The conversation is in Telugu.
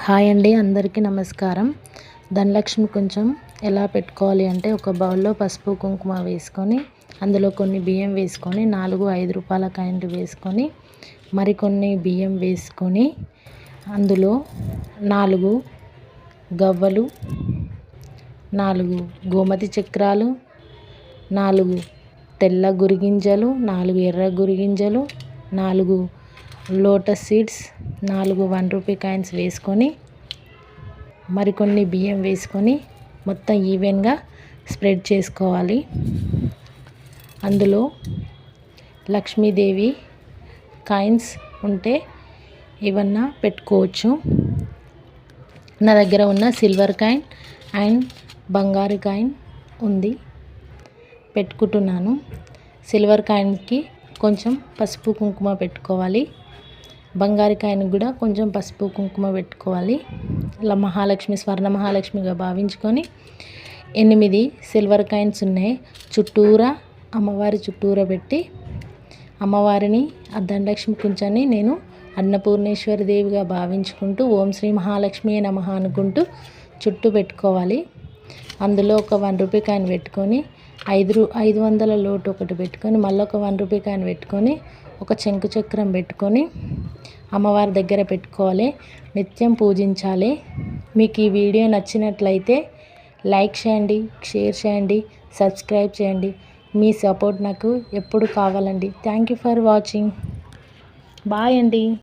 హాయ్ అండి అందరికీ నమస్కారం. ధనలక్ష్మి కొంచెం ఎలా పెట్టుకోవాలి అంటే ఒక బౌల్లో పసుపు కుంకుమ వేసుకొని అందులో కొన్ని బియ్యం వేసుకొని నాలుగు ఐదు రూపాయల కాయింట్ వేసుకొని మరికొన్ని బియ్యం వేసుకొని అందులో నాలుగు గవ్వలు నాలుగు గోమతి చక్రాలు నాలుగు తెల్ల గురిగింజలు నాలుగు ఎర్ర గురిగింజలు నాలుగు లోటస్ సీడ్స్ నాలుగు వన్ రూపీ కాయిన్స్ వేసుకొని మరికొన్ని బియ్యం వేసుకొని మొత్తం ఈవెన్గా స్ప్రెడ్ చేసుకోవాలి. అందులో లక్ష్మీదేవి కాయిన్స్ ఉంటే ఏవన్నా పెట్టుకోవచ్చు. నా దగ్గర ఉన్న సిల్వర్ కాయిన్ అండ్ బంగారు కాయిన్ ఉంది. పెట్టుకుంటున్నాను. సిల్వర్ కాయిన్కి కొంచెం పసుపు కుంకుమ పెట్టుకోవాలి. బంగారికాయను కూడా కొంచెం పసుపు కుంకుమ పెట్టుకోవాలి. ఇలా మహాలక్ష్మి స్వర్ణ మహాలక్ష్మిగా భావించుకొని ఎనిమిది సిల్వర్ కాయిన్స్ ఉన్నాయి. చుట్టూరా అమ్మవారి చుట్టూరా పెట్టి అమ్మవారిని ఆ ధనలక్ష్మి కుంచాన్ని నేను అన్నపూర్ణేశ్వరి దేవిగా భావించుకుంటూ ఓం శ్రీ మహాలక్ష్మి నమ అనుకుంటూ చుట్టూ పెట్టుకోవాలి. అందులో ఒక వన్ రూపీ కాయిన్ పెట్టుకొని ఐదు రూ ఐదు వందల లోటు ఒకటి పెట్టుకొని మళ్ళీ ఒక వన్ రూపీ కాయిన్ పెట్టుకొని ఒక చెంకు చక్రం పెట్టుకొని అమ్మవారి దగ్గర పెట్టుకోవాలి. నిత్యం పూజించాలి. మీకు ఈ వీడియో నచ్చినట్లయితే లైక్ చేయండి షేర్ చేయండి సబ్స్క్రైబ్ చేయండి. మీ సపోర్ట్ నాకు ఎప్పుడు కావాలండి. Thank you for watching. Bye అండి.